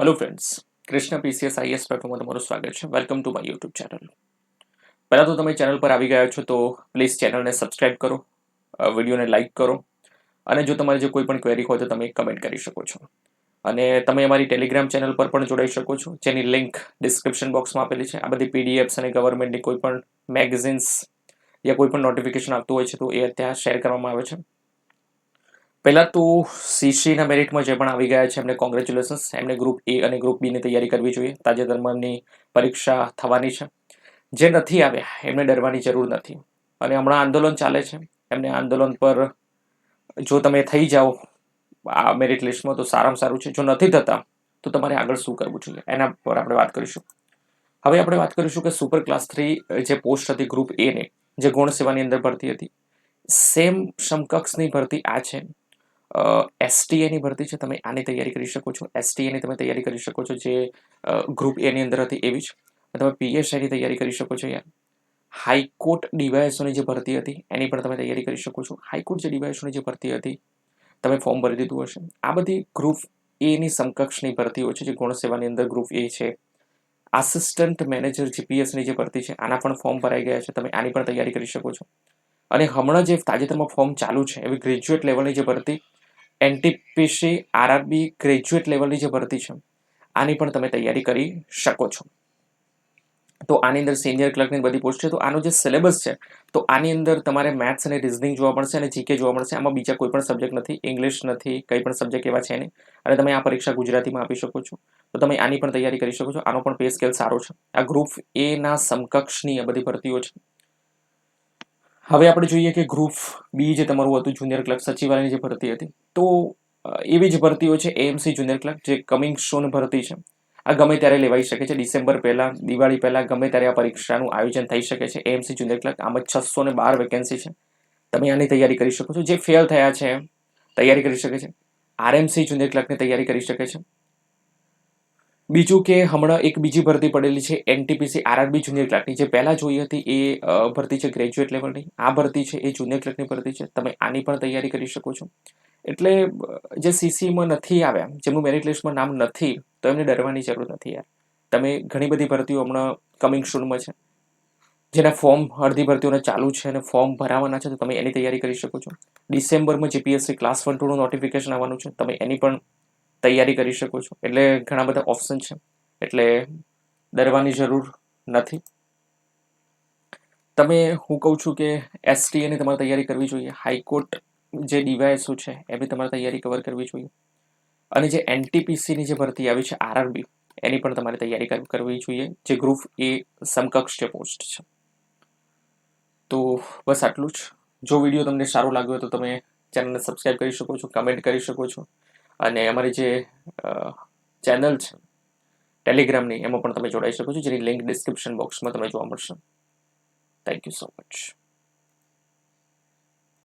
Hello friends Krishna PCS IS પ્લેટફોર્મમાં તમારું સ્વાગત છે. Welcome to my YouTube channel પહેલાં તો તમે ચેનલ પર આવી ગયા છો તો પ્લીઝ ચેનલને સબસ્ક્રાઇબ કરો વિડીયોને લાઇક કરો અને જો તમારે જે કોઈ પણ ક્વેરી હોય તો તમે કમેન્ટ કરી શકો છો. અને તમે અમારી ટેલિગ્રામ ચેનલ પર પણ જોડાઈ શકો છો, જેની લિંક ડિસ્ક્રિપ્શન બોક્સમાં આપેલી છે. આ બધી પીડીએફ્સ અને ગવર્મેન્ટની કોઈ પણ મેગઝિન્સ યા કોઈ પણ નોટિફિકેશન આવતું હોય છે તો એ ત્યાં શેર કરવામાં આવે છે. પહેલાં તો સીસીના મેરિટમાં જે પણ આવી ગયા છે, એમને કોંગ્રેચ્યુલેશન્સ એમને ગ્રુપ એ અને ગ્રુપ બીની તૈયારી કરવી જોઈએ. તાજેતરમાંની પરીક્ષા થવાની છે. જે નથી આવ્યા, એમને ડરવાની જરૂર નથી. અને હમણાં આંદોલન ચાલે છે. એમને આંદોલન પર જો તમે થઈ જાઓ આ મેરિટ લિસ્ટમાં તો સારામાં સારું છે. જો નથી થતા, તો તમારે આગળ શું કરવું જોઈએ? એના પર આપણે વાત કરીશું. હવે આપણે વાત કરીશું કે સુપર ક્લાસ થ્રી જે પોસ્ટ હતી ગ્રુપ એની જે ગુણ સેવાની અંદર ભરતી હતી સેમ સમકક્ષની ભરતી આ છે. એસટીએની ભરતી છે, તમે આની તૈયારી કરી શકો છો. એસટીએની તમે તૈયારી કરી શકો છો, જે ગ્રુપ એની અંદર હતી એવી જ. તમે પીએસઆઈની તૈયારી કરી શકો છો યાર. હાઈકોર્ટ ડીવાયએસઓની જે ભરતી હતી, એની પણ તમે તૈયારી કરી શકો છો. હાઈકોર્ટ જે ડીવાયએસઓની જે ભરતી હતી, તમે ફોર્મ ભરી દીધું હશે. આ બધી ગ્રુપ એની સમકક્ષની ભરતીઓ છે, જે ગુણસેવાની અંદર ગ્રુપ એ છે. આસિસ્ટન્ટ મેનેજર જીપીએસની જે ભરતી છે, આના પણ ફોર્મ ભરાઈ ગયા છે, તમે આની પણ તૈયારી કરી શકો છો. અને હમણાં જે તાજેતરમાં ફોર્મ ચાલુ છે, એવી ગ્રેજ્યુએટ લેવલની જે ભરતી એનટીપીસી આરઆરબી ગ્રેજ્યુએટ લેવલની જે ભરતી છે, આની પણ તમે તૈયારી કરી શકો છો. તો આની અંદર સિનિયર ક્લર્કની બધી પોસ્ટ છે. તો આનો જે સિલેબસ છે, તો આની અંદર તમારે મેથ્સ અને રિઝનિંગ જોવા મળશે અને જીકે જોવા મળશે. આમાં બીજા કોઈ પણ સબ્જેક્ટ નથી ઇંગ્લિશ નથી, કંઈ પણ સબ્જેક્ટ એવા છે નહીં. અને તમે આ પરીક્ષા ગુજરાતીમાં આપી શકો છો. તો તમે આની પણ તૈયારી કરી શકો છો. આનો પણ પે સ્કેલ સારો છે. આ ગ્રુપ એના સમકક્ષની આ બધી ભરતીઓ છે. હવે આપણે જોઈએ કે ગ્રુપ બી જે તમારું હતું જુનિયર ક્લર્ક સચિવાલયની જે ભરતી હતી, તો એવી જ ભરતીઓ છે એએમસી જુનિયર ક્લર્ક જે કમિંગ સોન ભરતી છે. આ ગમે ત્યારે લેવાઈ શકે છે, ડિસેમ્બર પહેલાં, દિવાળી પહેલાં, ગમે ત્યારે આ પરીક્ષાનું આયોજન થઈ શકે છે. એએમસી જુનિયર ક્લર્ક આમાં છસો ને બાર વેકેન્સી છે. તમે આની તૈયારી કરી શકો છો. જે ફેલ થયા છે, તૈયારી કરી શકે છે. આરએમસી જુનિયર ક્લર્કની તૈયારી કરી શકે છે. બીજું કે હમણાં એક બીજી ભરતી પડેલી છે એનટીપીસી આરઆરબી જુનિયર ક્લાર્કની જે પહેલાં જોઈ હતી એ ભરતી છે ગ્રેજ્યુએટ લેવલની આ ભરતી છે, એ જુનિયર ક્લાર્કની ભરતી છે. તમે આની પણ તૈયારી કરી શકો છો. એટલે જે સીસીમાં નથી આવ્યા, જેમનું મેરિટ લિસ્ટમાં નામ નથી, તો એમને ડરવાની જરૂર નથી યાર. તમે ઘણી બધી ભરતીઓ હમણાં કમિંગ સૂનમાં છે. જેના ફોર્મ અડધી ભરતીઓને ચાલુ છે અને ફોર્મ ભરાવાના છે, તો તમે એની તૈયારી કરી શકો છો. ડિસેમ્બરમાં જીપીએસસી ક્લાસ વન ટુનું નોટિફિકેશન આવવાનું છે. તમે એની પણ તૈયારી કરી શકો છો. એટલે ઘણા બધા ઓપ્શન છે. એટલે ડરવાની જરૂર નથી. તમે, હું કહું છું કે એસટીએની તમારે તૈયારી કરવી જોઈએ. હાઈકોર્ટ જે ડીવાયસો છે એની તમારે તૈયારી કવર કરવી જોઈએ. અને જે એનટીપીસીની જે ભરતી આવી છે આરઆરબી એની પણ તમારે તૈયારી કરવી જોઈએ. જે ગ્રુપ એ સમકક્ષ જે પોસ્ટ છે. તો બસ આટલું જ. જો વીડિયો તમને સારો લાગ્યો તો તમે ચેનલને સબસ્ક્રાઈબ કરી શકો છો કમેન્ટ કરી શકો છો. અને અમારી જે ચેનલ છે ટેલિગ્રામની એમાં પણ તમે જોડાઈ શકો છો, જેની લિંક ડિસ્ક્રિપ્શન બોક્સમાં તમને જોવા મળશે. Thank you so much